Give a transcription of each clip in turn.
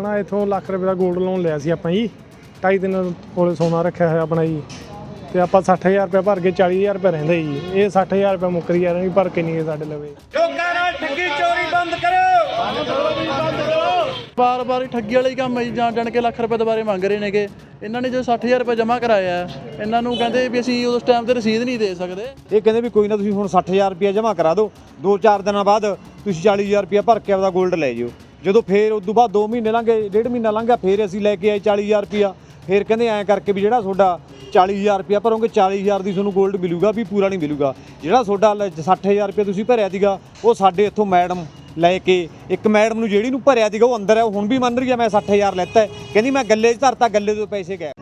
ਆਪਣਾ ਇਥੋਂ ਲੱਖ ਰੁਪਏ ਦਾ 골ਡ ਲੋਨ ਲਿਆ ਸੀ ਆਪਾਂ ਜੀ। ਢਾਈ ਦਿਨ ਕੋਲੇ ਸੋਨਾ ਰੱਖਿਆ ਹੋਇਆ ਆਪਣਾ ਜੀ। ਤੇ ਆਪਾਂ 60000 ਰੁਪਏ ਭਰ ਕੇ 40000 ਰੁਪਏ ਰਹਿੰਦਾ ਜੀ। ਇਹ 60000 ਰੁਪਏ ਮੁੱਕਰੀ ਜਾ ਰਹੇ ਭਰ ਕੇ ਨਹੀਂ ਸਾਡੇ ਲਵੇ। ਲੋਕਾਂ ਨਾਲ ਠੱਗੀ ਚੋਰੀ ਬੰਦ ਕਰੋ। ਬਾਰ-ਬਾਰ ਠੱਗੀ ਵਾਲੇ ਹੀ ਕੰਮ ਹੈ ਜੀ, ਜਾਣ ਜਾਣ ਕੇ ਲੱਖ ਰੁਪਏ ਦੁਬਾਰੇ ਮੰਗ ਰਹੇ ਨੇਗੇ। ਇਹਨਾਂ ਨੇ ਜੋ 60000 ਰੁਪਏ ਜਮ੍ਹਾਂ ਕਰਾਇਆ ਹੈ, ਇਹਨਾਂ ਨੂੰ ਕਹਿੰਦੇ ਵੀ ਅਸੀਂ ਉਸ ਟਾਈਮ ਤੇ ਰਸੀਦ ਨਹੀਂ ਦੇ ਸਕਦੇ। ਇਹ ਕਹਿੰਦੇ ਵੀ ਕੋਈ ਨਾ ਤੁਸੀਂ ਹੁਣ 60000 ਰੁਪਇਆ ਜਮ੍ਹਾਂ ਕਰਾ ਦਿਓ। 2-4 ਦਿਨਾਂ ਬਾਅਦ ਤੁਸੀਂ 40000 ਰੁਪਇਆ ਭਰ ਕੇ ਆਪਦਾ 골ਡ ਲੈ ਜਿਓ। ਜਦੋਂ ਫੇਰ ਉਸ ਤੋਂ ਬਾਅਦ 2 ਮਹੀਨੇ ਲੰਘੇ, ਡੇਢ ਮਹੀਨਾ ਲੰਘਿਆ, ਫੇਰ ਅਸੀਂ ਲੈ ਕੇ ਆਏ 40000 ਰੁਪਇਆ। ਫੇਰ ਕਹਿੰਦੇ ਐਂ ਕਰਕੇ ਵੀ ਜਿਹੜਾ ਤੁਹਾਡਾ 40000 ਰੁਪਇਆ ਭਰੋਗੇ 40000 ਦੀ ਤੁਹਾਨੂੰ 골ਡ ਮਿਲੂਗਾ, ਵੀ ਪੂਰਾ ਨਹੀਂ ਮਿਲੂਗਾ। ਜਿਹੜਾ ਤੁਹਾਡਾ ਲ- 60000 ਰੁਪਇਆ ਤੁਸੀਂ ਭਰਿਆ ਸੀਗਾ, ਉਹ ਸਾਡੇ ਇੱਥੋਂ ਮੈਡਮ ਲੈ ਕੇ, ਇੱਕ ਮੈਡਮ ਨੂੰ ਜਿਹੜੀ ਨੂੰ ਭਰਿਆ ਸੀਗਾ ਉਹ ਅੰਦਰ ਹੈ ਉਹ ਹੁਣ ਵੀ ਮੰਨ ਰਹੀ ਹੈ ਮੈਂ 60000 ਲੈਤਾ। ਕਹਿੰਦੀ ਮੈਂ ਗੱਲੇ 'ਚ ਧਰਤਾ, ਗੱਲੇ ਤੋਂ ਪੈਸੇ ਗਏ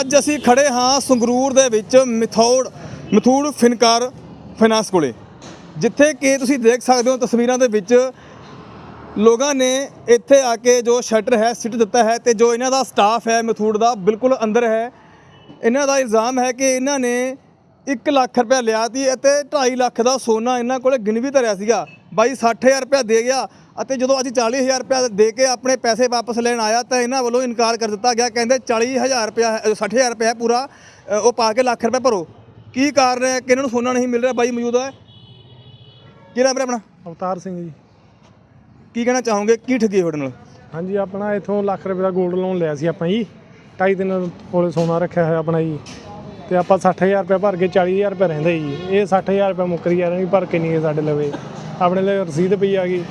ਅੱਜ ਅਸੀਂ ਖੜੇ ਹਾਂ ਸੰਗਰੂਰ ਦੇ ਵਿੱਚ ਮਿਥੌੜ, ਮਿਥੂੜ ਫਿਨਕਾਰ ਫਾਈਨਾਂਸ ਕੋਲੇ। ਜਿੱਥੇ ਕਿ ਤੁਸੀਂ ਦੇਖ ਸਕਦੇ ਹੋ ਤਸਵੀਰਾਂ ਦੇ ਵਿੱਚ ਲੋਕਾਂ ਨੇ ਇੱਥੇ ਆ ਕੇ ਜੋ ਸ਼ਟਰ ਹੈ, ਸਿੱਟ ਦਿੱਤਾ ਹੈ ਤੇ ਜੋ ਇਹਨਾਂ ਦਾ ਸਟਾਫ ਹੈ ਮਿਥੂੜ ਦਾ, ਬਿਲਕੁਲ ਅੰਦਰ ਹੈ। ਇਹਨਾਂ ਦਾ ਇਲਜ਼ਾਮ ਹੈ ਕਿ ਇਹਨਾਂ ਨੇ 1 ਲੱਖ ਰੁਪਇਆ ਲਿਆ ਸੀ ਅਤੇ 2.5 ਲੱਖ ਦਾ ਸੋਨਾ ਇਹਨਾਂ ਕੋਲੇ ਗਿਣਵੀ ਧਰਿਆ ਸੀਗਾ। ਬਾਈ 60000 ਰੁਪਇਆ ਦੇ ਗਿਆ ਅਤੇ ਜਦੋਂ ਅੱਜ 40000 ਰੁਪਇਆ ਦੇ ਕੇ ਆਪਣੇ ਪੈਸੇ ਵਾਪਸ ਲੈਣ ਆਇਆ ਤਾਂ ਇਹਨਾਂ ਵੱਲੋਂ ਇਨਕਾਰ ਕਰ ਦਿੱਤਾ ਗਿਆ। ਕਹਿੰਦੇ 40000 ਰੁਪਇਆ ਹੈ- 60000 ਰੁਪਇਆ ਪੂਰਾ ਉਹ ਪਾ ਕੇ ਲੱਖ ਰੁਪਇਆ ਭਰੋ। ਕੀ ਕਾਰਨ ਹੈ ਕਿ ਇਹਨਾਂ ਨੂੰ ਸੋਨਾ ਨਹੀਂ ਮਿਲ ਰਿਹਾ? ਬਾਈ, ਮੌਜੂਦ ਹੈ। ਕੀ ਨਾਮ ਹੈ ਆਪਣਾ? ਅਵਤਾਰ ਸਿੰਘ ਜੀ। ਕੀ ਕਹਿਣਾ ਚਾਹੋਗੇ? ਕੀ ਠੱਗੀ ਤੁਹਾਡੇ ਨਾਲ? ਹਾਂਜੀ, ਆਪਣਾ ਇਥੋਂ ਲੱਖ ਰੁਪਏ ਦਾ 골ਡ ਲੋਨ ਲਿਆ ਸੀ ਆਪਾਂ ਜੀ। ਢਾਈ ਦਿਨ ਕੋਲੇ ਸੋਨਾ ਰੱਖਿਆ ਹੋਇਆ ਆਪਣਾ ਜੀ। ਤੇ ਆਪਾਂ 60000 ਰੁਪਏ ਭਰ ਕੇ 40000 ਰੁਪਏ ਰਹਿੰਦਾ ਜੀ। ਇਹ 60000 ਰੁਪਏ ਮੁੱਕਰੀ ਜਾ ਰਹੇ ਵੀ ਭਰ ਕੇ ਨਹੀਂ ਗਏ ਸਾਡੇ ਲਵੇ। ਆਪਣੇ ਲਈ ਰਸੀਦ ਪਈ ਆ ਗਈ।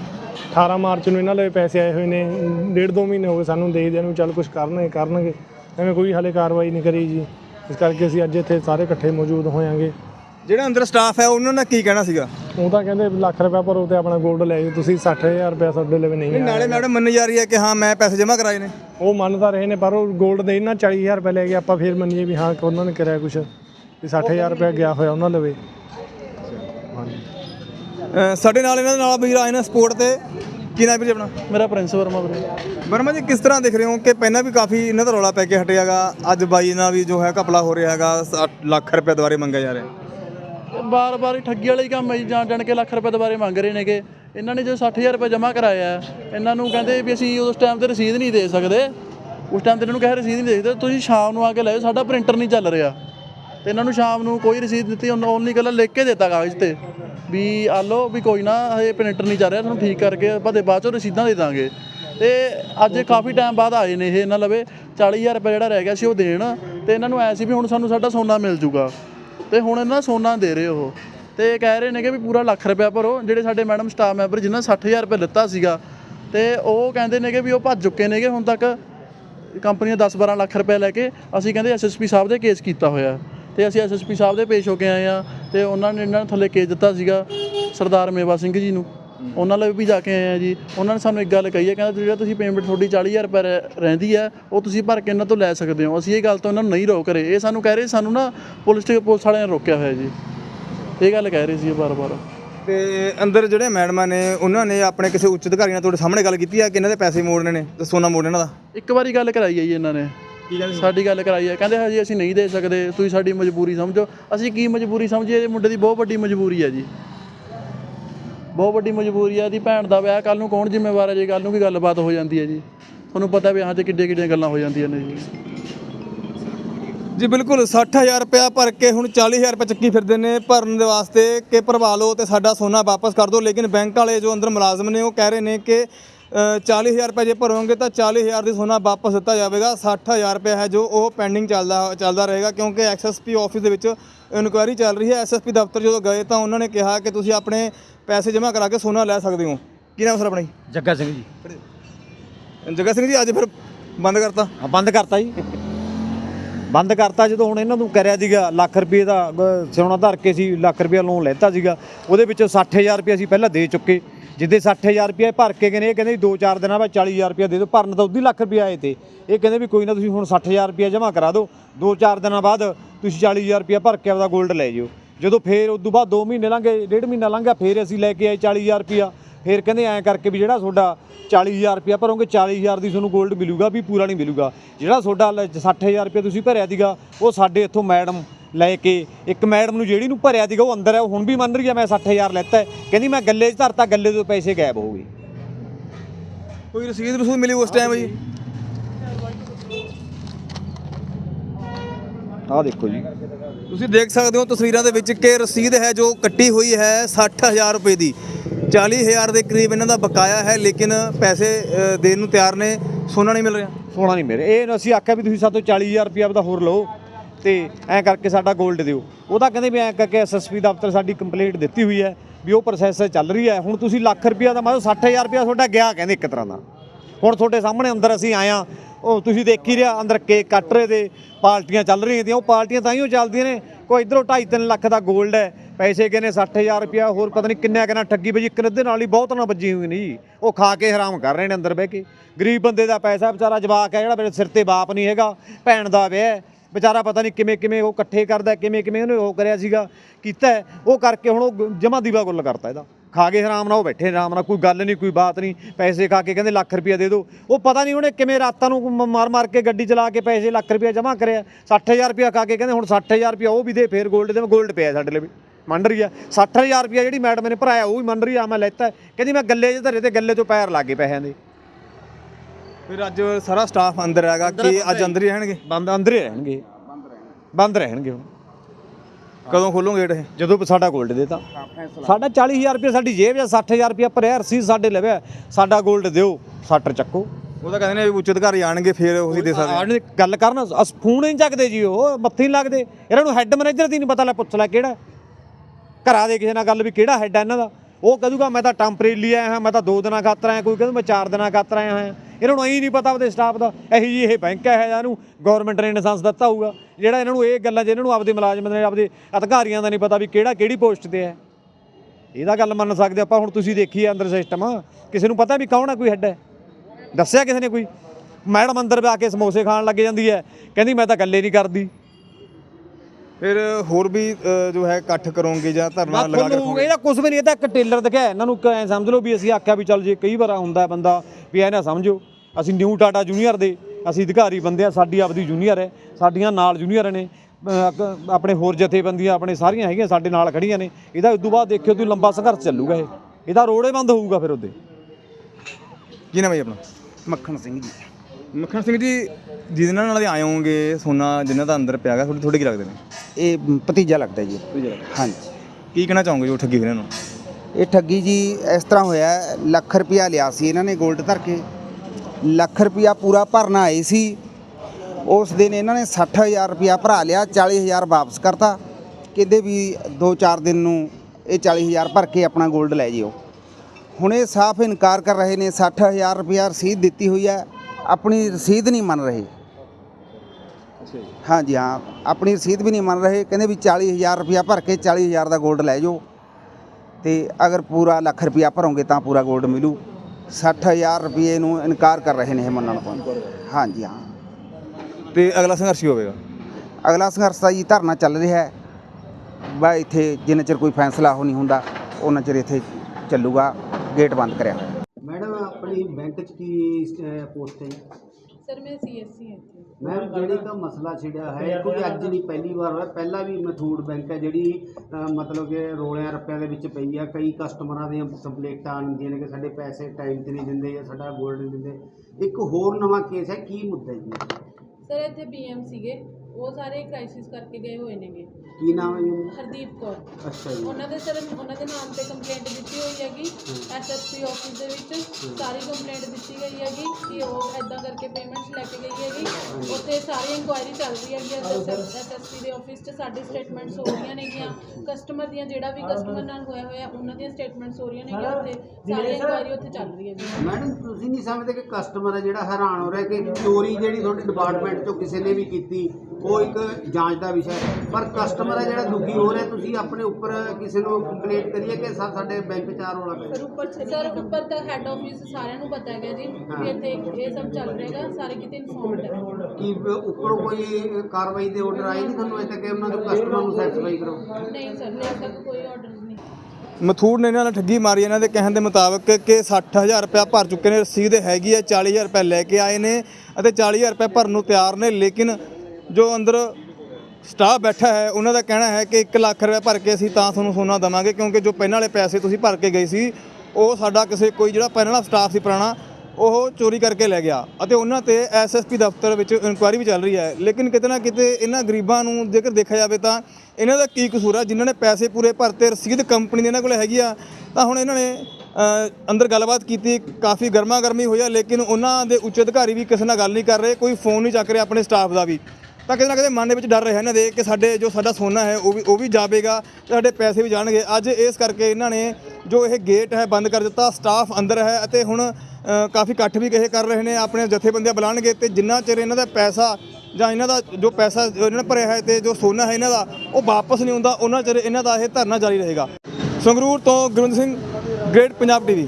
18 ਮਾਰਚ ਨੂੰ ਇਹਨਾਂ ਲਵੇ ਪੈਸੇ ਆਏ ਹੋਏ ਨੇ। ਡੇਢ ਦੋ ਮਹੀਨੇ ਹੋ ਗਏ ਸਾਨੂੰ ਦੇਖਦਿਆਂ ਨੂੰ ਚੱਲ ਕੁਝ ਕਰਨਗੇ ਕਰਨਗੇ। ਐਵੇਂ ਕੋਈ ਹਾਲੇ ਕਾਰਵਾਈ ਨਹੀਂ ਕਰੀ ਜੀ। ਇਸ ਕਰਕੇ ਅਸੀਂ ਅੱਜ ਇੱਥੇ ਸਾਰੇ ਇਕੱਠੇ ਮੌਜੂਦ ਹੋਇਆਂਗੇ। ਜਿਹੜਾ ਅੰਦਰ ਸਟਾਫ ਹੈ ਉਹਨਾਂ ਨੇ ਕੀ ਕਹਿਣਾ ਸੀਗਾ? ਉਹ ਤਾਂ ਕਹਿੰਦੇ ਲੱਖ ਰੁਪਏ ਭਰੋ ਤੇ ਆਪਣਾ 골ਡ ਲੈ ਜਾਓ ਤੁਸੀਂ 60000 ਰੁਪਏ ਸਾਡੇ ਲਵੇ ਨਹੀਂ ਆਇਆ। ਨਾਲੇ ਮੈਡਮ ਮੰਨੀ ਜਾ ਰਹੀ ਹੈ ਕਿ ਹਾਂ ਮੈਂ ਪੈਸੇ ਜਮ੍ਹਾਂ ਕਰਾਏ ਨੇ। ਉਹ ਮੰਨ ਤਾਂ ਰਹੇ ਨੇ ਪਰ ਉਹ 골ਡ ਦੇ ਨਾ 40000 ਰੁਪਏ ਲੈ ਕੇ ਆਪਾਂ ਫੇਰ ਮੰਨੀਏ ਵੀ ਹਾਂ ਕਿ ਉਹਨਾਂ ਨੇ ਕਰਿਆ ਕੁਛ ਵੀ 60000 ਰੁਪਏ ਗਿਆ ਹੋਇਆ ਉਹਨਾਂ ਲਵੇ। ਅ, ਸਾਡੇ ਨਾਲ ਇਹਨਾਂ ਦੇ ਨਾਲ ਵੀਰ ਆਏ ਨੇ ਸਪੋਰਟ ਤੇ। ਕੀ ਨਾਮ ਵੀਰ ਜੀ ਆਪਣਾ? ਮੇਰਾ ਪ੍ਰਿੰਸ ਵਰਮਾ ਵੀਰੇ। ਵਰਮਾ ਜੀ ਕਿਸ ਤਰ੍ਹਾਂ ਦਿਖ ਰਹੇ ਹੋ ਕਿ ਪਹਿਲਾਂ ਵੀ ਕਾਫੀ ਇਹਨਾਂ ਦਾ ਰੌਲਾ ਪੈ ਕੇ ਹਟਿਆਗਾ ਅੱਜ ਬਾਈ ਨਾਲ ਵੀ ਜੋ ਹੈ ਘਪਲਾ ਹੋ ਰਿਹਾ ਹੈਗਾ 60 ਲੱਖ ਰੁਪਏ ਦੁਆਰੇ ਮੰਗਿਆ ਜਾ ਰਿਹਾ। ਬਾਰ-ਬਾਰ ਠੱਗੀ ਵਾਲੇ ਹੀ ਕੰਮ ਹੈ ਜੀ, ਜਾਣ ਜਾਣ ਕੇ ਲੱਖ ਰੁਪਏ ਦੁਬਾਰੇ ਮੰਗ ਰਹੇ ਨੇਗੇ। ਇਹਨਾਂ ਨੇ ਜੋ 60000 ਰੁਪਏ ਜਮ੍ਹਾਂ ਕਰਾਇਆ ਹੈ, ਇਹਨਾਂ ਨੂੰ ਕਹਿੰਦੇ ਵੀ ਅਸੀਂ ਉਸ ਟਾਈਮ ਤੇ ਰਸੀਦ ਨਹੀਂ ਦੇ ਸਕਦੇ। ਉਸ ਟਾਈਮ ਤੇ ਇਹਨਾਂ ਨੂੰ ਕਹੇ ਰਸੀਦ ਨਹੀਂ ਦੇ ਸਕਦੇ ਤੁਸੀਂ ਸ਼ਾਮ ਨੂੰ ਆ ਕੇ ਲੈ ਜਾਓ ਸਾਡਾ ਪ੍ਰਿੰਟਰ ਨਹੀਂ ਚੱਲ ਰਿਹਾ। ਤੇ ਇਹਨਾਂ ਨੂੰ ਸ਼ਾਮ ਨੂੰ ਕੋਈ ਰਸੀਦ ਦਿੱਤੀ ਉਹਨਾਂ ਓਨਲੀ ਗੱਲ ਲਿਖ ਕੇ ਦਿੱਤਾ ਕਾਗਜ਼ ਤੇ। ਵੀ ਆ ਲਓ ਵੀ ਕੋਈ ਨਾ ਹਜੇ ਪ੍ਰਿੰਟਰ ਨਹੀਂ ਚੱਲ ਰਿਹਾ ਤੁਹਾਨੂੰ ਠੀਕ ਕਰਕੇ ਆਪਾਂ ਤੇ ਬਾਅਦ ਚੋਂ ਰਸੀਦਾਂ ਦੇ ਦਾਂਗੇ। ਤੇ ਅੱਜ ਕਾਫੀ ਟਾਈਮ ਬਾਅਦ ਆਏ ਨੇ ਇਹ ਇਹਨਾਂ ਲਵੇ 40000 ਰੁਪਏ ਜਿਹੜਾ ਰਹਿ ਗਿਆ ਸੀ ਉਹ ਦੇਣ। ਤੇ ਇਹਨਾਂ ਨੂੰ ਐ ਸੀ ਵੀ ਹੁਣ ਸਾਨੂੰ ਸਾਡਾ ਸੋਨਾ ਮਿਲ ਜੂਗਾ। ਤੇ ਹੁਣ ਇਹਨਾਂ ਸੋਨਾ ਦੇ ਰਹੇ ਉਹ। ਤੇ ਕਹਿ ਰਹੇ ਨੇ ਕਿ ਵੀ ਪੂਰਾ ਲੱਖ ਰੁਪਇਆ ਭਰੋ, ਜਿਹੜੇ ਸਾਡੇ ਮੈਡਮ ਸਟਾਫ ਮੈਂਬਰ ਜਿਨ੍ਹਾਂ 60000 ਰੁਪਏ ਲਿੱਤਾ ਸੀਗਾ। ਤੇ ਉਹ ਕਹਿੰਦੇ ਨੇ ਕਿ ਵੀ ਉਹ ਭੱਜ ਚੁੱਕੇ ਨੇਗੇ ਹੁਣ ਤੱਕ ਕੰਪਨੀ ਨੇ 10-12 ਲੱਖ ਰੁਪਏ ਲੈ ਕੇ ਅਸੀਂ ਕਹਿੰਦੇ ਐਸਐਸਪੀ ਸਾਹਿਬ ਦੇ ਕੇਸ ਕੀਤਾ ਹੋਇਆ। ਤੇ ਅਸੀਂ ਐਸਐਸਪੀ ਸਾਹਿਬ ਦੇ ਪੇਸ਼ ਹੋ ਕੇ ਆਏ ਆ ਤੇ ਉਹਨਾਂ ਨੇ ਇਹਨਾਂ ਨੂੰ ਥੱਲੇ ਕੇਸ ਦਿੱਤਾ ਸੀਗਾ ਸਰਦਾਰ ਮੇਵਾ ਸਿੰਘ ਜੀ ਨੂੰ। ਉਹਨਾਂ ਲਈ ਵੀ ਜਾ ਕੇ ਆਏ ਆ ਜੀ। ਉਹਨਾਂ ਨੇ ਸਾਨੂੰ ਇੱਕ ਗੱਲ ਕਹੀ ਹੈ ਕਹਿੰਦਾ ਜਿਹੜਾ ਤੁਸੀਂ ਪੇਮੈਂਟ ਤੁਹਾਡੀ 40000 ਰੁਪਏ ਰਹਿ- ਰਹਿੰਦੀ ਹੈ ਉਹ ਤੁਸੀਂ ਭਰ ਕੇ ਇਹਨਾਂ ਤੋਂ ਲੈ ਸਕਦੇ ਹੋ। ਅਸੀਂ ਇਹ ਗੱਲ ਤੋਂ ਇਹਨਾਂ ਨੂੰ ਨਹੀਂ ਰੋਕ ਰਹੇ। ਇਹ ਸਾਨੂੰ ਕਹਿ ਰਹੇ ਸਾਨੂੰ ਨਾ ਪੁਲਿਸ ਤੇ ਪੁਲਿਸ ਵਾਲਿਆਂ ਨੇ ਰੋਕਿਆ ਹੋਇਆ ਜੀ। ਇਹ ਗੱਲ ਕਹਿ ਰਹੇ ਸੀ ਬਾਰ-ਬਾਰ। ਤੇ ਅੰਦਰ ਜਿਹੜੇ ਮੈਡਮਾਂ ਨੇ ਉਹਨਾਂ ਨੇ ਆਪਣੇ ਕਿਸੇ ਉੱਚ ਅਧਿਕਾਰੀ ਨਾਲ ਤੁਹਾਡੇ ਸਾਹਮਣੇ ਗੱਲ ਕੀਤੀ ਹੈ ਕਿ ਇਹਨਾਂ ਦੇ ਪੈਸੇ ਮੋੜਨੇ ਨੇ? ਤੇ ਸੋਨਾ ਮੋੜਨਾ ਇਹਨਾਂ ਦਾ ਇੱਕ ਵਾਰੀ ਗੱਲ ਕਰਾਈ ਹੈ ਜੀ ਇਹਨਾਂ ਨੇ। ਸਾਡੀ ਗੱਲ ਕਰਾਈ ਹੈ। ਕਹਿੰਦੇ ਹਜੇ ਅਸੀਂ ਨਹੀਂ ਦੇ ਸਕਦੇ। ਤੁਸੀਂ ਸਾਡੀ ਮਜਬੂਰੀ ਸਮਝੋ। ਅਸੀਂ ਕੀ ਮਜਬੂਰੀ ਸਮਝੀਏ? ਇਹ ਮੁੰਡੇ ਦੀ ਬਹੁਤ ਵੱਡੀ ਮਜਬੂਰੀ ਹੈ ਜੀ। ਬਹੁਤ ਵੱਡੀ ਮਜਬੂਰੀ ਹੈ ਦੀ ਭੈਣ ਦਾ ਵਿਆਹ ਕੱਲ ਨੂੰ ਕੌਣ ਜ਼ਿੰਮੇਵਾਰ ਹੈ ਜੀ? ਕੱਲ ਨੂੰ ਕੀ ਗੱਲਬਾਤ ਹੋ ਜਾਂਦੀ ਹੈ ਜੀ। ਤੁਹਾਨੂੰ ਪਤਾ ਵਿਆਹਾਂ 'ਚ ਕਿੱਡੇ ਕਿੱਡੀਆਂ ਗੱਲਾਂ ਹੋ ਜਾਂਦੀਆਂ ਨੇ ਜੀ। ਜੀ ਬਿਲਕੁਲ 60000 ਰੁਪਇਆ ਭਰ ਕੇ ਹੁਣ 40000 ਰੁਪਏ ਚੱਕੀ ਫਿਰਦੇ ਨੇ ਭਰਨ ਦੇ ਵਾਸਤੇ ਕਿ ਭਰਵਾ ਲਓ ਤੇ ਸਾਡਾ ਸੋਨਾ ਵਾਪਸ ਕਰ ਦਿਓ। ਲੇਕਿਨ ਬੈਂਕ ਵਾਲੇ ਜੋ ਅੰਦਰ ਮੁਲਾਜ਼ਮ ਨੇ ਉਹ ਕਹਿ ਰਹੇ ਨੇ ਕਿ 40000 ਰੁਪਏ ਜੇ ਭਰੋਗੇ ਤਾਂ 40000 ਦੀ ਸੋਨਾ ਵਾਪਸ ਦਿੱਤਾ ਜਾਵੇਗਾ 60000 ਰੁਪਏ ਹੈ ਜੋ ਉਹ ਪੈਂਡਿੰਗ ਚੱਲਦਾ ਚੱਲਦਾ ਰਹੇਗਾ ਕਿਉਂਕਿ ਐਸਐਸਪੀ ਆਫਿਸ ਦੇ ਵਿੱਚ ਇਨਕੁਆਇਰੀ ਚੱਲ ਰਹੀ ਹੈ। ਐਸਐਸਪੀ ਦਫ਼ਤਰ ਜਦੋਂ ਗਏ ਤਾਂ ਉਹਨਾਂ ਨੇ ਕਿਹਾ ਕਿ ਤੁਸੀਂ ਆਪਣੇ ਪੈਸੇ ਜਮ੍ਹਾਂ ਕਰਾ ਕੇ ਸੋਨਾ ਲੈ ਸਕਦੇ ਹੋ। ਕੀ ਨਾਮ ਸਰ ਆਪਣਾ ਜੀ? ਜੱਗਾ ਸਿੰਘ ਜੀ। ਜਗਤ ਸਿੰਘ ਜੀ ਅੱਜ ਫਿਰ ਬੰਦ ਕਰਤਾ? ਬੰਦ ਕਰਤਾ ਜੀ। ਬੰਦ ਕਰਤਾ ਜਦੋਂ ਹੁਣ ਇਹਨਾਂ ਨੂੰ ਕਰਿਆ ਸੀਗਾ ਲੱਖ ਰੁਪਏ ਦਾ ਅਹ, ਸੋਨਾ ਧਰ ਕੇ ਸੀ ਲੱਖ ਰੁਪਏ ਲੋਨ ਲੈਤਾ ਸੀਗਾ। ਉਹਦੇ ਵਿੱਚੋਂ 60000 ਰੁਪਏ ਅਸੀਂ ਪਹਿਲਾਂ ਦੇ ਚੁੱਕੇ। ਜਿੱਦੇ 60000 ਰੁਪਏ ਭਰ ਕੇ ਗਏ ਨੇ ਇਹ ਕਹਿੰਦੇ 2-4 ਦਿਨਾਂ ਬਾਅਦ 40000 ਰੁਪਏ ਦੇ ਦਿਓ ਭਰਨ ਤਾਂ ਉਹਦੀ ਲੱਖ ਰੁਪਏ ਆਏ ਤੇ। ਇਹ ਕਹਿੰਦੇ ਵੀ ਕੋਈ ਨਾ ਤੁਸੀਂ ਹੁਣ 60000 ਰੁਪਏ ਜਮ੍ਹਾਂ ਕਰਾ ਦਿਓ 2-4 ਦਿਨਾਂ ਬਾਅਦ ਤੁਸੀਂ 40000 ਰੁਪਏ ਭਰ ਕੇ ਆਪਦਾ 골ਡ ਲੈ ਜਿਓ। ਜਦੋਂ ਫੇਰ ਉਸ ਤੋਂ ਬਾਅਦ 2 ਮਹੀਨੇ ਲੰਘੇ ਡੇਢ ਮਹੀਨਾ ਲੰਘਿਆ ਫੇਰ ਅਸੀਂ ਲੈ ਕੇ ਆਏ 40000 ਰੁਪਿਆ ਫਿਰ ਕਹਿੰਦੇ ਐਂ ਕਰਕੇ ਵੀ ਜਿਹੜਾ ਤੁਹਾਡਾ 40000 ਰੁਪਿਆ ਭਰੋਗੇ 40000 ਦੀ ਤੁਹਾਨੂੰ 골ਡ ਮਿਲੂਗਾ ਵੀ ਪੂਰਾ ਨਹੀਂ ਮਿਲੂਗਾ। ਜਿਹੜਾ ਤੁਹਾਡਾ 60000 ਰੁਪਿਆ ਤੁਸੀਂ ਭਰਿਆ ਦੀਗਾ ਉਹ ਸਾਡੇ ਇੱਥੋਂ ਮੈਡਮ ਲੈ ਕੇ ਇੱਕ ਮੈਡਮ ਨੂੰ ਜਿਹੜੀ ਨੂੰ ਭਰਿਆ ਦੀਗਾ ਉਹ ਅੰਦਰ ਹੈ ਉਹ ਹੁਣ ਵੀ ਮੰਨ ਰਹੀ ਹੈ ਮੈਂ 60000 ਲੈਤਾ। ਕਹਿੰਦੀ ਮੈਂ ਗੱਲੇ 'ਚ ਧਰਤਾ ਗੱਲੇ ਤੋਂ ਪੈਸੇ ਗਾਇਬ ਹੋ ਗਏ। ਕੋਈ ਰਸੀਦ ਰਸੂਦ ਮਿਲੀ ਉਸ ਟਾਈਮ ਜੀ? ਆਹ ਦੇਖੋ ਜੀ। ਤੁਸੀਂ ਦੇਖ ਸਕਦੇ ਹੋ ਤਸਵੀਰਾਂ ਦੇ ਵਿੱਚ ਕਿ ਰਸੀਦ ਹੈ ਜੋ ਕੱਟੀ ਹੋਈ ਹੈ 60000 ਰੁਪਏ ਦੀ। 40000 ਦੇ ਕਰੀਬ ਇਹਨਾਂ ਦਾ ਬਕਾਇਆ ਹੈ ਲੇਕਿਨ ਪੈਸੇ ਅ, ਦੇਣ ਨੂੰ ਤਿਆਰ ਨੇ ਸੋਨਾ ਨਹੀਂ ਮਿਲ ਰਿਹਾ। ਸੋਨਾ ਨਹੀਂ ਮੇਰੇ ਇਹ ਅਸੀਂ ਆਖਿਆ ਵੀ ਤੁਸੀਂ ਸਾਤੋਂ 40000 ਰੁਪਇਆ ਦਾ ਹੋਰ ਲਓ ਤੇ ਐਂ ਕਰਕੇ ਸਾਡਾ 골ਡ ਦਿਓ ਉਹਦਾ ਕਹਿੰਦੇ ਵੀ ਐਂ ਕਰਕੇ ਐਸਐਸਪੀ ਦਫ਼ਤਰ ਸਾਡੀ ਕੰਪਲੇਂਟ ਦਿੱਤੀ ਹੋਈ ਹੈ ਵੀ ਉਹ ਪ੍ਰੋਸੈਸ ਚੱਲ ਰਹੀ ਹੈ। ਹੁਣ ਤੁਸੀਂ ਲੱਖ ਰੁਪਇਆ ਦਾ ਮਤਲਬ 60000 ਰੁਪਇਆ ਤੁਹਾਡਾ ਗਿਆ ਕਹਿੰਦੇ ਇੱਕ ਤਰ੍ਹਾਂ ਦਾ। ਹੁਣ ਤੁਹਾਡੇ ਸਾਹਮਣੇ ਅੰਦਰ ਅਸੀਂ ਆਇਆ ਉਹ ਤੁਸੀਂ ਦੇਖ ਹੀ ਰਿਹਾ ਅੰਦਰ ਕੇਕ ਕੱਟ ਰਹੇ ਤੇ ਪਾਰਟੀਆਂ ਚੱਲ ਰਹੀਆਂ ਤੀਆਂ ਉਹ ਪਾਰਟੀਆਂ ਤਾਂ ਹੀ ਉਹ ਚੱਲਦੀਆਂ ਨੇ। ਕੋਈ ਇਧਰੋਂ 2.5 ਲੱਖ ਦਾ 골ਡ ਹੈ ਪੈਸੇ ਕਿਨੇ? 60000 ਰੁਪਇਆ, ਹੋਰ ਪਤਾ ਨਹੀਂ ਕਿੰਨਾ ਕਿੰਨਾ ਠੱਗੀ ਵਜੀ ਇੱਕ ਅੱਧੇ ਨਾਲ ਹੀ ਬਹੁਤ ਨਾ ਵੱਜੀ ਹੋਈ ਨਹੀਂ ਜੀ। ਉਹ ਖਾ ਕੇ ਹਰਾਮ ਕਰ ਰਹੇ ਨੇ ਅੰਦਰ ਬਹਿ ਕੇ। ਗਰੀਬ ਬੰਦੇ ਦਾ ਪੈਸਾ ਵਿਚਾਰਾ ਜਵਾਕ ਹੈ ਜਿਹੜਾ ਮੇਰੇ ਸਿਰ ਤੇ ਬਾਪ ਨਹੀਂ ਹੈਗਾ, ਭੈਣ ਦਾ ਵਿਆਹ ਵਿਚਾਰਾ ਪਤਾ ਨਹੀਂ ਕਿਵੇਂ ਕਿਵੇਂ ਉਹ ਇਕੱਠੇ ਕਰਦਾ, ਕਿਵੇਂ ਕਿਵੇਂ ਉਹਨੇ ਉਹ ਕਰਿਆ ਸੀਗਾ, ਕੀਤਾ ਉਹ ਕਰਕੇ ਹੁਣ ਉਹ ਜਮਾ ਦੀਵਾ ਗੁੱਲ ਕਰਤਾ ਇਹਦਾ। ਖਾ ਕੇ ਹਰਾਮ ਨਾਲ ਉਹ ਬੈਠੇ ਹਰਾਮ ਨਾਲ ਕੋਈ ਗੱਲ ਨਹੀਂ, ਕੋਈ ਬਾਤ ਨਹੀਂ, ਪੈਸੇ ਖਾ ਕੇ ਕਹਿੰਦੇ ਲੱਖ ਰੁਪਇਆ ਦੇ ਦਿਓ। ਉਹ ਪਤਾ ਨਹੀਂ ਉਹਨੇ ਕਿਵੇਂ ਰਾਤਾਂ ਨੂੰ ਮਾਰ ਮਾਰ ਕੇ ਗੱਡੀ ਚਲਾ ਕੇ ਪੈਸੇ ਲੱਖ ਰੁਪਇਆ ਜਮ੍ਹਾਂ ਕਰਿਆ। 60000 ਰੁਪਇਆ ਖਾ ਕੇ ਕਹਿੰਦੇ ਹੁਣ 60000 ਰੁਪਇਆ ਉਹ ਵੀ ਦੇ, ਫੇਰ 골ਡ ਦੇ 골ਡ ਪਿਆ ਸਾਡੇ ਲਈ ਵੀ। ਮੰਨ ਰਹੀ ਆ। 60000 ਰੁਪਇਆ ਜਿਹੜੀ ਮੈਡਮ ਨੇ ਭਰਾਇਆ ਉਹ ਵੀ ਮੰਨ ਰਹੀ ਆ ਮੈਂ ਲੈਤਾ। ਕਹਿੰਦੀ ਮੈਂ ਗੱਲੇ 'ਚ ਧਰੇ ਤੇ ਗੱਲੇ ਤੋਂ ਪੈਰ ਲੱਗੇ ਪੈਸਿਆਂ ਦੇ। ਫਿਰ ਅੱਜ ਸਾਰਾ ਸਟਾਫ ਅੰਦਰ ਹੈਗਾ ਕਿ ਅੱਜ ਅੰਦਰ ਹੀ ਰਹਿਣਗੇ? ਬੰਦ ਅੰਦਰ ਹੀ ਰਹਿਣਗੇ। ਬੰਦ ਰਹਿਣਗੇ ਹੁਣ ਕਦੋਂ ਖੋਲੋਗੇ ਗੇਟ ਇਹ? ਜਦੋਂ ਸਾਡਾ 골ਡ ਦੇਤਾ ਸਾਡਾ 40000 ਰੁਪਏ ਸਾਡੀ ਜੇਬ 'ਚ 60000 ਰੁਪਏ ਭਰਿਆ ਰਸੀਦ ਸਾਡੇ ਲਵਿਆ ਸਾਡਾ 골ਡ ਦਿਓ ਸਾਟਰ ਚੱਕੋ। ਉਹ ਤਾਂ ਕਹਿੰਦੇ ਨੇ ਵੀ ਉੱਚ ਅਧਿਕਾਰੀ ਆਣਗੇ ਫਿਰ ਉਹੀ ਦੇ। ਸਕਦੇ ਗੱਲ ਕਰਨ ਫੋਨ ਹੀ ਨਹੀਂ ਚੱਕਦੇ ਜੀ ਉਹ ਮੱਥੇ ਨਹੀਂ ਲੱਗਦੇ। ਇਹਨਾਂ ਨੂੰ ਹੈੱਡ ਮੈਨੇਜਰ ਦੀ ਨਹੀਂ ਪਤਾ ਲੈ ਪੁੱਛ ਲੈ ਕਿਹੜਾ। ਘਰਾਂ ਦੇ ਕਿਸੇ ਨਾਲ ਗੱਲ ਵੀ ਕਿਹੜਾ ਹੈੱਡ ਹੈ ਇਹਨਾਂ ਦਾ? ਉਹ ਕਹੂਗਾ, ਮੈਂ ਤਾਂ ਟੈਂਪਰੇਰੀ ਆਇਆ ਹਾਂ, ਮੈਂ ਤਾਂ ਦੋ ਦਿਨਾਂ ਖਾਤਰ ਆਇਆ ਕੋਈ ਕਹਿੰਦਾ ਮੈਂ ਚਾਰ ਦਿਨਾਂ ਖਾਤਰ ਆਇਆ ਹਾਂ। ਇਹਨਾਂ ਨੂੰ ਐਂ ਨਹੀਂ ਪਤਾ ਉਹਦੇ ਸਟਾਫ ਦਾ, ਇਹੀ ਜੀ ਇਹ ਬੈਂਕ ਹੈ ਇਹਨੂੰ ਗਵਰਨਮੈਂਟ ਨੇ ਲਾਇਸੈਂਸ ਦਿੱਤਾ ਹੋਊਗਾ। ਜਿਹੜਾ ਇਹਨਾਂ ਨੂੰ ਇਹ ਗੱਲਾਂ 'ਚ ਇਹਨਾਂ ਨੂੰ ਆਪਦੇ ਮੁਲਾਜ਼ਮ ਨੇ ਆਪਦੇ ਅਧਿਕਾਰੀਆਂ ਦਾ ਨਹੀਂ ਪਤਾ ਵੀ ਕਿਹੜਾ, ਕਿਹੜੀ ਪੋਸਟ ਤੇ ਹੈ। ਇਹਦਾ ਗੱਲ ਮੰਨ ਸਕਦੇ ਆਪਾਂ, ਹੁਣ ਤੁਸੀਂ ਦੇਖੀਏ ਅੰਦਰ ਸਿਸਟਮ ਕਿਸੇ ਨੂੰ ਪਤਾ ਵੀ ਕੌਣ ਹੈ ਕੋਈ ਹੈੱਡ ਹੈ ਦੱਸਿਆ ਕਿਸੇ ਨੇ ਕੋਈ? ਮੈਡਮ ਅੰਦਰ ਆ ਕੇ ਸਮੋਸੇ ਖਾਣ ਲੱਗ ਜਾਂਦੀ ਹੈ। ਕਹਿੰਦੀ, ਮੈਂ ਤਾਂ ਗੱਲੇ ਨਹੀਂ ਕਰਦੀ। ਫਿਰ ਹੋਰ ਵੀ ਅ, ਜੋ ਹੈ ਇਕੱਠ ਕਰੋਗੇ ਜਾਂ ਧਰਨਾ ਨਾ ਲਗਾ ਕੇ ਤੁਹਾਨੂੰ ਰੱਖੋਗੇ? ਇਹਦਾ ਕੁਝ ਵੀ ਨਹੀਂ ਇਹ ਤਾਂ ਇੱਕ ਟੇਲਰ ਦਿਖਾਇਆ ਇਹਨਾਂ ਨੂੰ ਐ ਸਮਝ ਲਓ ਵੀ ਅਸੀਂ ਆਖਿਆ ਵੀ ਚੱਲ ਜੇ ਕਈ ਵਾਰ ਹੁੰਦਾ ਹੈ ਬੰਦਾ ਵੀ ਐ ਨਾ ਸਮਝੋ ਅਸੀਂ ਨਿਊ ਟਾਟਾ ਜੂਨੀਅਰ ਦੇ ਅਸੀਂ ਅਧਿਕਾਰੀ ਬੰਦੇ ਆ ਸਾਡੀ ਆਪਦੀ ਜੂਨੀਅਰ ਹੈ ਸਾਡੀਆਂ ਨਾਲ ਜੂਨੀਅਰ ਨੇ ਆਪਣੇ ਹੋਰ ਜਥੇਬੰਦੀਆਂ ਆਪਣੇ ਸਾਰੀਆਂ ਹੈਗੀਆਂ ਸਾਡੇ ਨਾਲ ਖੜੀਆਂ ਨੇ ਇਹਦਾ ਉਸ ਤੋਂ ਬਾਅਦ ਦੇਖਿਓ ਤੁਸੀਂ ਲੰਬਾ ਸੰਘਰਸ਼ ਚੱਲੂਗਾ ਇਹ। ਇਹਦਾ ਰੋੜੇ ਬੰਦ ਹੋਊਗਾ ਫਿਰ ਉਹਦੇ। ਕੀ ਨਾਮ ਹੈ ਜੀ ਆਪਣਾ? ਮੱਖਣ ਸਿੰਘ ਜੀ। ਮੱਖਣ ਸਿੰਘ ਜੀ ਜਿਹਦੇ ਨਾਲ ਨਾਲ ਆਏ ਹੋਵੋਗੇ ਸੋਨਾ ਜਿਨ੍ਹਾਂ ਦਾ ਅੰਦਰ ਪਿਆ ਹੈਗਾ ਤੁਹਾਡੇ ਤੁਹਾਡੇ ਕੀ ਲੱਗਦੇ ਨੇ? ਇਹ ਭਤੀਜਾ ਲੱਗਦਾ ਜੀ। ਹਾਂਜੀ। ਕੀ ਕਹਿਣਾ ਚਾਹੋਗੇ ਜੋ ਠੱਗੀ ਇਹਨਾਂ ਨੂੰ? ਇਹ ਠੱਗੀ ਜੀ ਇਸ ਤਰ੍ਹਾਂ ਹੋਇਆ ਹੈ, ਲੱਖ ਰੁਪਿਆ ਲਿਆ ਸੀ ਇਹਨਾਂ ਨੇ 골ਡ ਧਰ ਕੇ। ਲੱਖ ਰੁਪਿਆ ਪੂਰਾ ਭਰਨ ਆਏ ਸੀ। ਉਸ ਦਿਨ ਇਹਨਾਂ ਨੇ 60000 ਰੁਪਿਆ ਭਰਾ ਲਿਆ 40000 ਵਾਪਸ ਕਰਤਾ। ਕਹਿੰਦੇ ਵੀ 2-4 ਦਿਨ ਨੂੰ ਇਹ 40000 ਭਰ ਕੇ ਆਪਣਾ 골ਡ ਲੈ ਜਿਓ। ਹੁਣ ਇਹ ਸਾਫ਼ ਇਨਕਾਰ ਕਰ ਰਹੇ ਨੇ 60000 ਰੁਪਿਆ ਰਸੀਦ ਦਿੱਤੀ ਹੋਈ ਹੈ। ਆਪਣੀ ਰਸੀਦ ਨਹੀਂ ਮੰਨ ਰਹੇ। ਹਾਂਜੀ ਹਾਂ ਆਪਣੀ ਰਸੀਦ ਵੀ ਨਹੀਂ ਮੰਨ ਰਹੇ ਕਹਿੰਦੇ ਵੀ 40000 ਰੁਪਿਆ ਭਰ ਕੇ 40000 ਦਾ 골ਡ ਲੈ ਜਾਓ। ਤੇ ਅਗਰ ਪੂਰਾ ਲੱਖ ਰੁਪਿਆ ਭਰੋਗੇ ਤਾਂ ਪੂਰਾ 골ਡ ਮਿਲੂ 60000 ਰੁਪਏ ਨੂੰ ਇਨਕਾਰ ਕਰ ਰਹੇ ਨੇ ਇਹ ਮੰਨਣ ਤੋਂ ਹਾਂਜੀ ਹਾਂ। ਤੇ ਅਗਲਾ ਸੰਘਰਸ਼ ਹੀ ਹੋਵੇਗਾ? ਅਗਲਾ ਸੰਘਰਸ਼ ਦਾ ਜੀ ਧਰਨਾ ਚੱਲ ਰਿਹਾ ਹੈ। ਬਾ ਇੱਥੇ ਜਿੰਨਾ ਚਿਰ ਕੋਈ ਫੈਸਲਾ ਹੋ ਨਹੀਂ ਹੁੰਦਾ ਉਹਨਾਂ ਚਿਰ ਇੱਥੇ ਚੱਲੂਗਾ ਗੇਟ ਬੰਦ ਕਰਿਆ ਹੋਇਆ। ਆਪਣੀ ਬੈਂਕ 'ਚ ਕੀ ਪੋਸਟ ਹੈ? ਸਰ ਮੈਂ ਸੀਐਸਸੀ ਹਾਂ ਇੱਥੇ। ਮੈਮ ਜਿਹੜੀ ਤਾਂ ਮਸਲਾ ਛਿੜਿਆ ਹੈ ਕੋਈ ਅੱਜ ਨਹੀਂ ਪਹਿਲੀ ਵਾਰ ਹੋਇਆ। ਪਹਿਲਾਂ ਵੀ ਮਥੂਟ ਬੈਂਕ ਹੈ ਜਿਹੜੀ ਅ, ਮਤਲਬ ਕਿ ਰੋਲਿਆਂ ਰੱਪਿਆਂ ਦੇ ਵਿੱਚ ਪਈ ਆ। ਕਈ ਕਸਟਮਰਾਂ ਦੀਆਂ ਕੰਪਲੇਂਟਾਂ ਆਉਂਦੀਆਂ ਨੇ ਕਿ ਸਾਡੇ ਪੈਸੇ ਟਾਈਮ ਤੇ ਨਹੀਂ ਦਿੰਦੇ ਜਾਂ ਸਾਡਾ ਗੋਲਡ ਨਹੀਂ ਦਿੰਦੇ। ਇੱਕ ਹੋਰ ਨਵਾਂ ਕੇਸ ਹੈ ਕੀ ਮੁੱਦਾ ਜੀ? ਸਰ ਇੱਥੇ ਬੀਐਮ ਸੀਗੇ। ਉਹ ਸਾਰੇ ਕ੍ਰਾਈਸਿਸ ਕਰਕੇ ਗਏ ਹੋਏ ਨੇਗੇ। ਕੀ ਨਾਮ ਹੈ ਜੀ ਹਰਦੀਪ ਕੌਰ। ਅੱਛਾ ਜੀ। ਉਹਨਾਂ ਦੇ ਸਰ ਉਹਨਾਂ ਦੇ ਨਾਮ ਤੇ ਕੰਪਲੇਂਟ ਦਿੱਤੀ ਹੋਈ ਹੈਗੀ। ਐਸਐਸਪੀ ਆਫਿਸ ਦੇ ਵਿੱਚ ਸਾਰੀ ਕੰਪਲੇਂਟ ਦਿੱਤੀ ਗਈ ਹੈਗੀ ਕਿ ਉਹ ਐਦਾਂ ਕਰਕੇ ਪੇਮੈਂਟਸ ਲੈ ਕੇ ਗਈ ਹੈਗੀ। ਉੱਥੇ ਸਾਰੀ ਇਨਕੁਆਇਰੀ ਚੱਲ ਰਹੀ ਹੈਗੀ ਐਸਐਸਪੀ ਦੇ ਆਫਿਸ 'ਚ ਸਾਡੀ ਸਟੇਟਮੈਂਟਸ ਹੋ ਰਹੀਆਂ ਨੇਗੀਆਂ। ਕਸਟਮਰ ਦੀਆਂ ਜਿਹੜਾ ਵੀ ਕਸਟਮਰ ਨਾਲ ਹੋਇਆ ਹੋਇਆ ਉਹਨਾਂ ਦੀਆਂ ਸਟੇਟਮੈਂਟਸ ਹੋ ਰਹੀਆਂ ਨੇਗੀਆਂ। ਉੱਥੇ ਸਾਰੀ ਇਨਕੁਆਇਰੀ ਉੱਥੇ ਚੱਲ ਰਹੀ ਹੈਗੀ। ਮੈਡਮ ਤੁਸੀਂ ਨਹੀਂ ਸਮਝਦੇ ਕਿ ਕਸਟਮਰ ਹੈ ਜਿਹੜਾ ਹੈਰਾਨ ਹੋ ਰਿਹਾ ਕਿ ਚੋਰੀ ਜਿਹੜੀ ਤੁਹਾਡੇ ਡਿਪਾਰਟਮੈਂਟ ਚੋਂ ਕਿਸੇ ਨੇ ਵੀ ਕੀਤੀ ਉਹ ਇੱਕ ਜਾਂਚ ਦਾ ਵਿਸ਼ਾ ਹੈ। ਪਰ ਕਸਟਮਰ ਹੈ ਜਿਹੜਾ ਦੁਖੀ ਹੋ ਰਿਹਾ ਤੁਸੀਂ ਆਪਣੇ ਉੱਪਰ ਕਿਸੇ ਨੂੰ ਕੰਪਲੇਂਟ ਕਰੀਏ ਕਿ ਸਰ ਸਾਡੇ ਬੈਂਕ ਚ ਆ ਰੋਲਾ ਪਿਆ? ਸਰ ਉੱਪਰ ਸਰ ਉੱਪਰ ਤਾਂ ਹੈੱਡ ਆਫਿਸ ਸਾਰਿਆਂ ਨੂੰ ਪਤਾ ਹੈਗਾ ਜੀ ਕਿ ਇੱਥੇ ਇਹ ਸਭ ਚੱਲ ਰਿਹਾਗਾ ਸਾਰੇ ਕਿਤੇ ਇਨਫੋਰਮਡ ਹੈ ਕੀ ਉੱਪਰੋਂ ਕੋਈ ਕਾਰਵਾਈ ਦੇ ਆਰਡਰ ਆਏ ਨਹੀਂ ਤੁਹਾਨੂੰ ਤੱਕ ਕਿ ਉਹਨਾਂ ਦੇ ਕਸਟਮਰ ਨੂੰ ਸੈਟੀਸਫਾਈ ਕਰੋ? ਨਹੀਂ ਸਰ ਹਲੇ ਤੱਕ ਕੋਈ ਆਰਡਰ ਨਹੀਂ। ਮਥੂਟ ਨੇ ਇਹਨਾਂ ਨਾਲ ਠੱਗੀ ਮਾਰੀ ਇਹਨਾਂ ਦੇ ਕਹਿਣ ਦੇ ਮੁਤਾਬਕ ਕਿ 60000 ਰੁਪਇਆ ਭਰ ਚੁੱਕੇ ਨੇ ਰਸੀਦ ਹੈਗੀ ਹੈ 40000 ਰੁਪਏ ਲੈ ਕੇ ਆਏ ਨੇ ਅਤੇ 40000 ਰੁਪਏ ਭਰਨ ਨੂੰ ਤਿਆਰ ਨੇ ਲੇਕਿਨ ਜੋ ਅੰਦਰ ਸਟਾਫ ਬੈਠਾ ਹੈ, ਉਹਨਾਂ ਦਾ ਕਹਿਣਾ ਹੈ ਕਿ 1 ਲੱਖ ਰੁਪਏ ਭਰ ਕੇ ਅਸੀਂ ਤਾਂ ਤੁਹਾਨੂੰ ਸੋਨਾ ਦਵਾਂਗੇ, ਕਿਉਂਕਿ ਜੋ ਪਹਿਲਾਂ ਵਾਲੇ ਪੈਸੇ ਤੁਸੀਂ ਭਰ ਕੇ ਗਏ ਸੀ, ਉਹ ਸਾਡਾ ਕਿਸੇ ਕੋਈ ਜਿਹੜਾ ਪਹਿਲਾਂ ਵਾਲਾ ਸਟਾਫ ਸੀ ਪੁਰਾਣਾ, ਉਹ ਚੋਰੀ ਕਰਕੇ ਲੈ ਗਿਆ। ਅਤੇ ਉਹਨਾਂ ਤੇ ਐਸਐਸਪੀ ਦਫ਼ਤਰ ਵਿੱਚ ਇਨਕੁਆਇਰੀ ਵੀ ਚੱਲ ਰਹੀ ਹੈ। ਲੇਕਿਨ ਕਿਤੇ ਨਾ ਕਿਤੇ ਇਹਨਾਂ ਗਰੀਬਾਂ ਨੂੰ ਜੇਕਰ ਦੇਖਿਆ ਜਾਵੇ ਤਾਂ ਇਹਨਾਂ ਦਾ ਕੀ ਕਸੂਰ ਆ? ਜਿਨ੍ਹਾਂ ਨੇ ਪੈਸੇ ਪੂਰੇ ਭਰਤੇ, ਰਸੀਦ ਕੰਪਨੀ ਦੀ ਇਹਨਾਂ ਕੋਲ ਹੈਗੀ ਆ, ਤਾਂ ਹੁਣ ਇਹਨਾਂ ਨੇ ਅੰਦਰ ਗੱਲਬਾਤ ਕੀਤੀ, ਕਾਫੀ ਗਰਮਾ ਗਰਮੀ ਹੋਈ ਆ, ਲੇਕਿਨ ਉਹਨਾਂ ਦੇ ਉੱਚ ਅਧਿਕਾਰੀ ਵੀ ਕਿਸੇ ਨਾਲ ਗੱਲ ਨਹੀਂ ਕਰ ਰਹੇ, ਕੋਈ ਫੋਨ ਨਹੀਂ ਚੱਕ ਰਿਹਾ ਆਪਣੇ ਸਟਾਫ ਦਾ ਵੀ। ਤਾਂ ਕਿਤੇ ਨਾ ਕਿਤੇ ਮਨ ਦੇ ਵਿੱਚ ਡਰ ਰਿਹਾ ਇਹਨਾਂ ਦੇ ਕਿ ਸਾਡੇ ਜੋ ਸਾਡਾ ਸੋਨਾ ਹੈ, ਉਹ ਵੀ ਉਹ ਵੀ ਜਾਵੇਗਾ ਤੇ ਸਾਡੇ ਪੈਸੇ ਵੀ ਜਾਣਗੇ। ਅੱਜ ਇਸ ਕਰਕੇ ਇਹਨਾਂ ਨੇ ਜੋ ਇਹ ਗੇਟ ਹੈ ਬੰਦ ਕਰ ਦਿੱਤਾ ਸਟਾਫ ਅੰਦਰ ਹੈ ਅਤੇ ਹੁਣ ਕਾਫੀ ਇਕੱਠ ਵੀ ਕਹੇ ਕਰ ਰਹੇ ਨੇ, ਆਪਣੇ ਜਥੇਬੰਦੀਆਂ ਬੁਲਾਣਗੇ ਤੇ ਜਿੰਨਾ ਚਿਰ ਇਹਨਾਂ ਦਾ ਪੈਸਾ ਜਾਂ ਇਹਨਾਂ ਦਾ ਜੋ ਪੈਸਾ ਇਹਨਾਂ ਨੇ ਭਰਿਆ ਹੈ ਤੇ ਜੋ ਸੋਨਾ ਹੈ ਇਹਨਾਂ ਦਾ, ਉਹ ਵਾਪਸ ਨਹੀਂ ਹੁੰਦਾ, ਉਹਨਾਂ ਚਿਰ ਇਹਨਾਂ ਦਾ ਇਹ ਧਰਨਾ ਜਾਰੀ ਰਹੇਗਾ। ਸੰਗਰੂਰ ਤੋਂ ਗੁਰਵਿੰਦਰ ਸਿੰਘ ਗ੍ਰੇਟ ਪੰਜਾਬ ਟੀਵੀ